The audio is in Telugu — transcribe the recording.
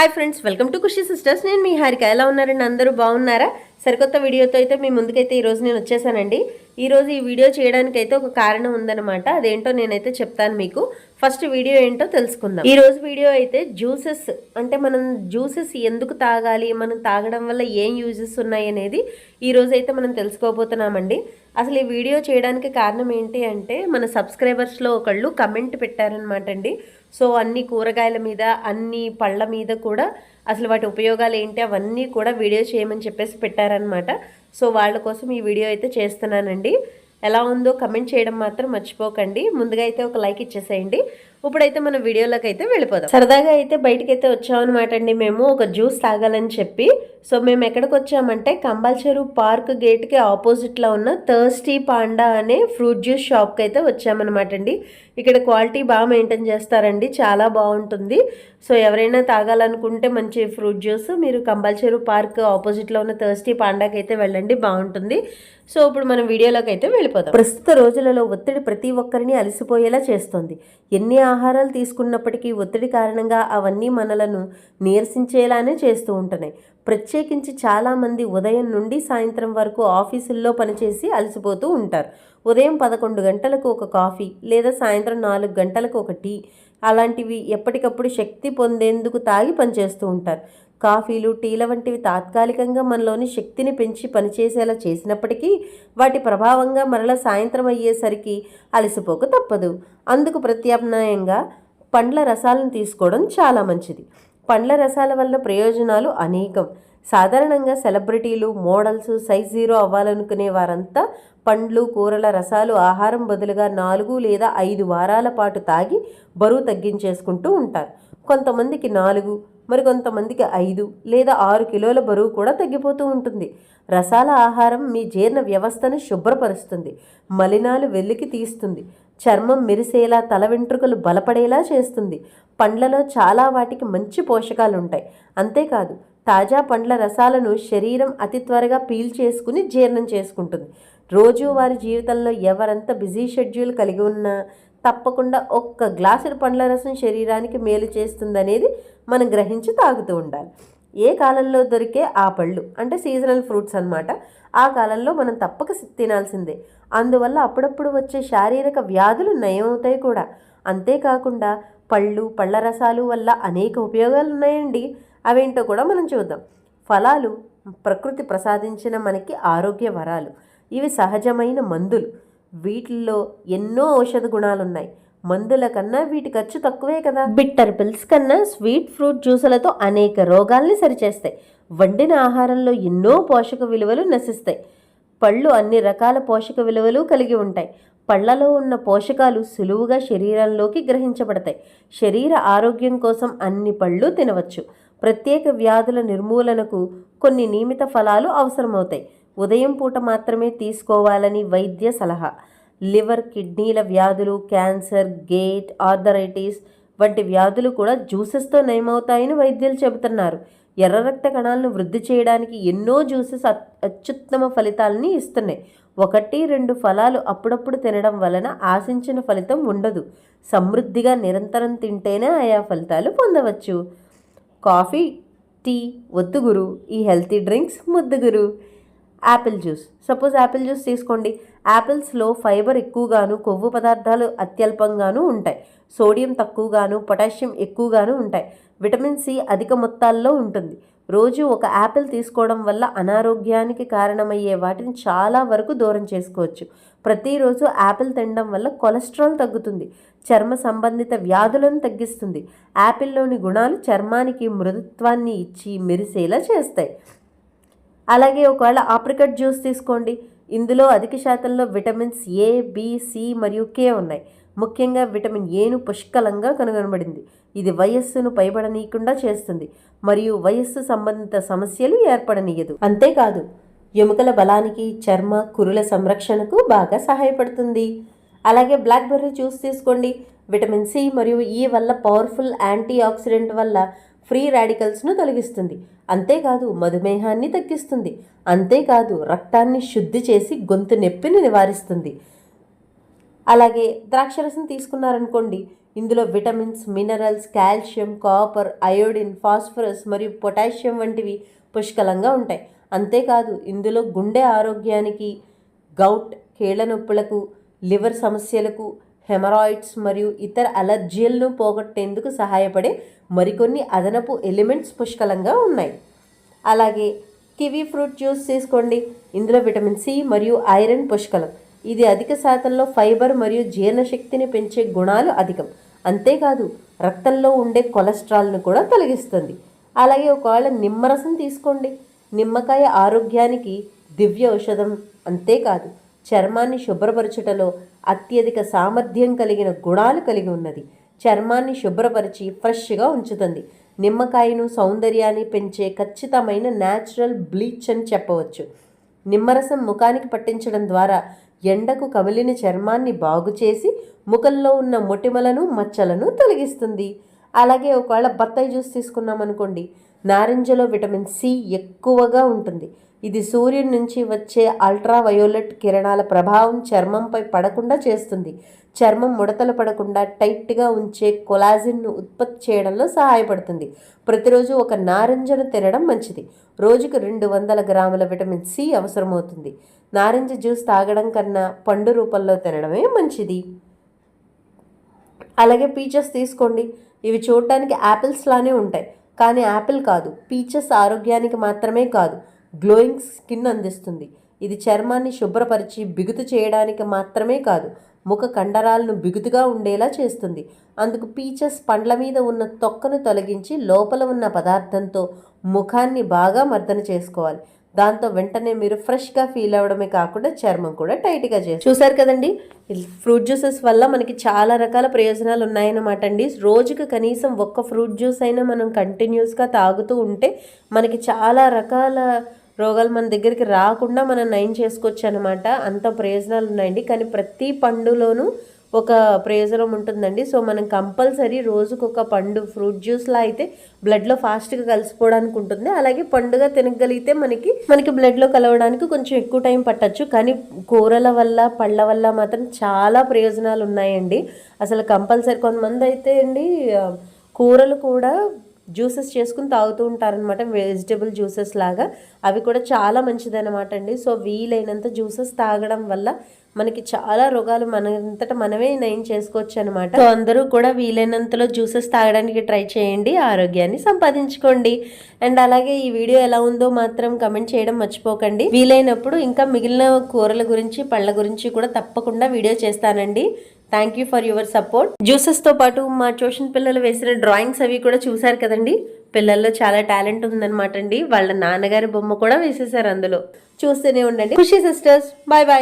Hi friends welcome to Khushi sisters నేను మీ హారిక. ఎలా ఉన్నారండి? అందరూ బాగున్నారా? సరికొత్త వీడియోతో అయితే మీ ముందుకైతే ఈరోజు నేను వచ్చేసానండి. ఈరోజు ఈ వీడియో చేయడానికైతే ఒక కారణం ఉందన్నమాట. అదేంటో నేనైతే చెప్తాను మీకు. ఫస్ట్ వీడియో ఏంటో తెలుసుకుందాం. ఈ రోజు వీడియో అయితే జ్యూసెస్ అంటే మనం జ్యూసెస్ ఎందుకు తాగాలి? మనం తాగడం వల్ల ఏం యూజెస్ ఉన్నాయి అనేది ఈ అయితే మనం తెలుసుకోబోతున్నామండి. అసలు ఈ వీడియో చేయడానికి కారణం ఏంటి అంటే మన సబ్స్క్రైబర్స్లో ఒకళ్ళు కమెంట్ పెట్టారనమాట అండి. సో అన్ని కూరగాయల మీద అన్ని పళ్ళ మీద కూడా అసలు వాటి ఉపయోగాలు ఏంటి అవన్నీ కూడా వీడియో చేయమని చెప్పేసి పెట్టారనమాట సో వాళ్ళ కోసం ఈ వీడియో అయితే చేస్తున్నానండి. ఎలా ఉందో కమెంట్ చేయడం మాత్రం మర్చిపోకండి. ముందుగా అయితే ఒక లైక్ ఇచ్చేసేయండి. ఇప్పుడైతే మన వీడియోలోకి అయితే వెళ్ళిపోదాం. సరదాగా అయితే బయటకి అయితే వచ్చామన్నమాట అండి మేము. ఒక జ్యూస్ తాగాలని చెప్పి. సో మేము ఎక్కడికి వచ్చామంటే కంబల్చెరు పార్క్ గేట్కి ఆపోజిట్లో ఉన్న థర్స్టీ పాండా అనే ఫ్రూట్ జ్యూస్ షాప్కి అయితే వచ్చామన్నమాట అండి ఇక్కడ క్వాలిటీ బాగా మెయింటైన్ చేస్తారండి. చాలా బాగుంటుంది. సో ఎవరైనా తాగాలనుకుంటే మంచి ఫ్రూట్ జ్యూస్ మీరు కంబల్చెరు పార్క్ ఆపోజిట్లో ఉన్న థర్స్టీ పాండాకి అయితే వెళ్ళండి. బాగుంటుంది. సో ఇప్పుడు మనం వీడియోలోకి అయితే వెళ్ళిపోదాం. ప్రస్తుత రోజులలో ఒత్తిడి ప్రతి ఒక్కరిని అలసిపోయేలా చేస్తుంది. ఎన్ని ఆహారాలు తీసుకున్నప్పటికీ ఒత్తిడి కారణంగా అవన్నీ మనలను నీరసించేలానే చేస్తూ ఉంటున్నాయి. ప్రత్యేకించి చాలామంది ఉదయం నుండి సాయంత్రం వరకు ఆఫీసుల్లో పనిచేసి అలసిపోతూ ఉంటారు. ఉదయం పదకొండు గంటలకు ఒక కాఫీ లేదా సాయంత్రం నాలుగు గంటలకు ఒక టీ. అలాంటివి ఎప్పటికప్పుడు శక్తి పొందేందుకు తాగి పనిచేస్తూ ఉంటారు. కాఫీలు టీల వంటివి తాత్కాలికంగా మనలోని శక్తిని పెంచి పనిచేసేలా చేసినప్పటికీ వాటి ప్రభావంగా మరల సాయంత్రం అయ్యేసరికి అలసిపోక తప్పదు. అందుకు ప్రత్యామ్నాయంగా పండ్ల రసాలను తీసుకోవడం చాలా మంచిది. పండ్ల రసాల వల్ల ప్రయోజనాలు అనేకం. సాధారణంగా సెలబ్రిటీలు మోడల్స్ సైజ్ జీరో అవ్వాలనుకునే వారంతా పండ్లు కూరల రసాలు ఆహారం బదులుగా నాలుగు లేదా ఐదు వారాల పాటు తాగి బరువు తగ్గించేసుకుంటూ ఉంటారు. కొంతమందికి నాలుగు మరికొంతమందికి ఐదు లేదా ఆరు కిలోల బరువు కూడా తగ్గిపోతూ ఉంటుంది. రసాల ఆహారం మీ జీర్ణ వ్యవస్థను శుభ్రపరుస్తుంది. మలినాలు వెలికి తీస్తుంది. చర్మం మెరిసేలా తల వెంట్రుకలు బలపడేలా చేస్తుంది. పండ్లలో చాలా వాటికి మంచి పోషకాలు ఉంటాయి అంతేకాదు తాజా పండ్ల రసాలను శరీరం అతి త్వరగా పీల్ చేసుకుని జీర్ణం చేసుకుంటుంది. రోజువారి జీవితంలో ఎవరంత బిజీ షెడ్యూల్ కలిగి ఉన్నా తప్పకుండా ఒక్క గ్లాసుడు పండ్ల రసం శరీరానికి మేలు చేస్తుందనేది మనం గ్రహించి తాగుతూ ఉండాలి. ఏ కాలంలో దొరికే ఆ పళ్ళు? అంటే సీజనల్ ఫ్రూట్స్ అన్నమాట. ఆ కాలంలో మనం తప్పక తినాల్సిందే. అందువల్ల అప్పుడప్పుడు వచ్చే శారీరక వ్యాధులు నయమవుతాయి కూడా. అంతేకాకుండా పళ్ళు పళ్ళ రసాలు వల్ల అనేక ఉపయోగాలు ఉన్నాయండి. అవేంటో కూడా మనం చూద్దాం. ఫలాలు ప్రకృతి ప్రసాదించిన మనకి ఆరోగ్య వరాలు. ఇవి సహజమైన మందులు. వీటిల్లో ఎన్నో ఔషధ గుణాలు ఉన్నాయి మందుల కన్నా వీటి ఖర్చు తక్కువే కదా. బిట్టర్ పిల్స్ కన్నా స్వీట్ ఫ్రూట్ జ్యూసులతో అనేక రోగాల్ని సరిచేస్తాయి. వండిన ఆహారంలో ఎన్నో పోషక విలువలు నశిస్తాయి. పళ్ళు అన్ని రకాల పోషక విలువలు కలిగి ఉంటాయి. పళ్ళలో ఉన్న పోషకాలు సులువుగా శరీరంలోకి గ్రహించబడతాయి. శరీర ఆరోగ్యం కోసం అన్ని పళ్ళు తినవచ్చు. ప్రత్యేక వ్యాధుల నిర్మూలనకు కొన్ని నియమిత ఫలాలు అవసరమవుతాయి. ఉదయం పూట మాత్రమే తీసుకోవాలని వైద్య సలహా. లివర్ కిడ్నీల వ్యాధులు క్యాన్సర్ గేట్ ఆర్థరైటిస్ వంటి వ్యాధులు కూడా జ్యూసెస్తో నయమవుతాయని వైద్యులు చెబుతున్నారు. ఎర్ర రక్త కణాలను వృద్ధి చేయడానికి ఎన్నో జ్యూసెస్ అత్- అత్యుత్తమ ఫలితాలని ఇస్తున్నాయి. ఒకటి రెండు ఫలాలు అప్పుడప్పుడు తినడం వలన ఆశించిన ఫలితం ఉండదు. సమృద్ధిగా నిరంతరం తింటేనే ఆయా ఫలితాలు పొందవచ్చు. కాఫీ టీ వద్దుగురు ఈ healthy drinks ముద్దుగురు. Apple juice. Suppose apple juice తీసుకోండి. యాపిల్స్లో ఫైబర్ ఎక్కువగాను కొవ్వు పదార్థాలు అత్యల్పంగాను ఉంటాయి. సోడియం తక్కువగాను పొటాషియం ఎక్కువగాను ఉంటాయి. విటమిన్ సి అధిక మొత్తాల్లో ఉంటుంది. రోజు ఒక యాపిల్ తీసుకోవడం వల్ల అనారోగ్యానికి కారణమయ్యే వాటిని చాలా వరకు దూరం చేసుకోవచ్చు. ప్రతిరోజు యాపిల్ తినడం వల్ల కొలెస్ట్రాల్ తగ్గుతుంది. చర్మ సంబంధిత వ్యాధులను తగ్గిస్తుంది. యాపిల్లోని గుణాలు చర్మానికి మృదుత్వాన్ని ఇచ్చి మెరిసేలా చేస్తాయి. అలాగే ఒకవేళ ఆప్రికట్ జ్యూస్ తీసుకోండి. ఇందులో అధిక శాతంలో విటమిన్స్ ఏ బి సి మరియు కే ఉన్నాయి. ముఖ్యంగా విటమిన్ ఏను పుష్కలంగా కనుగొనబడింది. ఇది వయస్సును పైబడనీయకుండా చేస్తుంది. మరియు వయస్సు సంబంధిత సమస్యలు ఏర్పడనీయదు. అంతేకాదు ఎముకల బలానికి చర్మ కురుల సంరక్షణకు బాగా సహాయపడుతుంది. అలాగే బ్లాక్ బెర్రీ జ్యూస్ తీసుకోండి. విటమిన్ సి మరియు ఈ వల్ల పవర్ఫుల్ యాంటీ ఆక్సిడెంట్ వల్ల ఫ్రీ రాడికల్స్ను తొలగిస్తుంది. అంతేకాదు మధుమేహాన్ని తగ్గిస్తుంది. అంతేకాదు రక్తాన్ని శుద్ధి చేసి గొంతు నొప్పిని నివారిస్తుంది. అలాగే ద్రాక్షరసం తీసుకున్నారనుకోండి. ఇందులో vitamins minerals calcium copper iodine phosphorus మరియు పొటాషియం వంటివి పుష్కలంగా ఉంటాయి. అంతేకాదు ఇందులో గుండె ఆరోగ్యానికి గౌట్ కీళ్ళ నొప్పులకు లివర్ సమస్యలకు హెమరాయిడ్స్ మరియు ఇతర అలర్జీలను పోగొట్టేందుకు సహాయపడే మరికొన్ని అదనపు ఎలిమెంట్స్ పుష్కలంగా ఉన్నాయి. అలాగే కివీ ఫ్రూట్ జ్యూస్ తీసుకోండి. ఇందులో విటమిన్ సి మరియు ఐరన్ పుష్కలం. ఇది అధిక శాతంలో ఫైబర్ మరియు జీర్ణశక్తిని పెంచే గుణాలు అధికం. అంతేకాదు రక్తంలో ఉండే కొలెస్ట్రాల్ను కూడా తొలగిస్తుంది. అలాగే ఒకవేళ నిమ్మరసం తీసుకోండి. నిమ్మకాయ ఆరోగ్యానికి దివ్య ఔషధం అంతేకాదు. చర్మాన్ని శుభ్రపరచుటలో అత్యధిక సామర్థ్యం కలిగిన గుణాలు కలిగి ఉన్నది. చర్మాన్ని శుభ్రపరిచి ఫ్రెష్గా ఉంచుతుంది. నిమ్మకాయను సౌందర్యాన్ని పెంచే ఖచ్చితమైన న్యాచురల్ బ్లీచ్ అని చెప్పవచ్చు. నిమ్మరసం ముఖానికి పట్టించడం ద్వారా ఎండకు కమిలిన చర్మాన్ని బాగు చేసి ముఖంలో ఉన్న మొటిమలను మచ్చలను తొలగిస్తుంది. అలాగే ఒకవేళ బత్తాయి జ్యూస్ తీసుకున్నాం అనుకోండి నారింజలో విటమిన్ సి ఎక్కువగా ఉంటుంది. ఇది సూర్యుడి నుంచి వచ్చే అల్ట్రా వయోలెట్ కిరణాల ప్రభావం చర్మంపై పడకుండా చేస్తుంది. చర్మం ముడతలు పడకుండా టైట్గా ఉంచే కొలాజిన్ను ఉత్పత్తి చేయడంలో సహాయపడుతుంది. ప్రతిరోజు ఒక నారింజను తినడం మంచిది. రోజుకు రెండు వందల గ్రాముల విటమిన్ సి అవసరమవుతుంది. నారింజ జ్యూస్ తాగడం కన్నా పండు రూపంలో తినడమే మంచిది. అలాగే పీచెస్ తీసుకోండి. ఇవి చూడటానికి యాపిల్స్ లానే ఉంటాయి. కానీ యాపిల్ కాదు. పీచెస్ ఆరోగ్యానికి మాత్రమే కాదు. గ్లోయింగ్ స్కిన్ అందిస్తుంది. ఇది చర్మాన్ని శుభ్రపరిచి బిగుతు చేయడానికి మాత్రమే కాదు ముఖ కండరాలను బిగుతుగా ఉండేలా చేస్తుంది. అందుకు పీచెస్ పండ్ల మీద ఉన్న తొక్కను తొలగించి లోపల ఉన్న పదార్థంతో ముఖాన్ని బాగా మర్దన చేసుకోవాలి. దాంతో వెంటనే మీరు ఫ్రెష్గా ఫీల్ అవ్వడమే కాకుండా చర్మం కూడా టైట్గా చేస్తారు. చూసారు కదండి? ఫ్రూట్ జ్యూసెస్ వల్ల మనకి చాలా రకాల ప్రయోజనాలు ఉన్నాయన్నమాట అండి. రోజుకి కనీసం ఒక్క ఫ్రూట్ జ్యూస్ అయినా మనం కంటిన్యూస్గా తాగుతూ ఉంటే మనకి చాలా రకాల రోగాలు మన దగ్గరికి రాకుండా మనం నయం చేసుకోవచ్చు అనమాట అంత ప్రయోజనాలు ఉన్నాయండి. కానీ ప్రతి పండులోనూ ఒక ప్రయోజనం ఉంటుందండి. సో మనం కంపల్సరీ రోజుకు ఒక పండు ఫ్రూట్ జ్యూస్లా అయితే బ్లడ్లో ఫాస్ట్గా కలిసిపోవడానికి ఉంటుంది. అలాగే పండుగ తినగలిగితే మనకి మనకి బ్లడ్లో కలవడానికి కొంచెం ఎక్కువ టైం పట్టచ్చు. కానీ కూరల వల్ల పళ్ళ వల్ల మాత్రం చాలా ప్రయోజనాలు ఉన్నాయండి. అసలు కంపల్సరీ కొంతమంది అయితే అండి కూరలు కూడా జ్యూసెస్ చేసుకుని తాగుతూ ఉంటారనమాట వెజిటబుల్ జ్యూసెస్ లాగా. అవి కూడా చాలా మంచిదన్నమాట అండి. సో వీలైనంత జ్యూసెస్ తాగడం వల్ల మనకి చాలా రోగాలు మనంతట మనమే నయం చేసుకోవచ్చు అనమాట సో అందరూ కూడా వీలైనంతలో జ్యూసెస్ తాగడానికి ట్రై చేయండి ఆరోగ్యాన్ని సంపాదించుకోండి. అండ్ అలాగే ఈ వీడియో ఎలా ఉందో మాత్రం కమెంట్ చేయడం మర్చిపోకండి. వీలైనప్పుడు ఇంకా మిగిలిన కూరల గురించి పళ్ళ గురించి కూడా తప్పకుండా వీడియో చేస్తానండి. Thank you for your support జ్యూసెస్తో పాటు మా ట్యూషన్ పిల్లలు వేసిన డ్రాయింగ్స్ అవి కూడా చూశారు కదండి? పిల్లల్లో చాలా టాలెంట్ ఉందన్నమాట అండి. వాళ్ళ నాన్నగారి బొమ్మ కూడా వేసేసారు అందులో. చూస్తూనే ఉండండి. ఖుషి సిస్టర్స్ బాయ్ బాయ్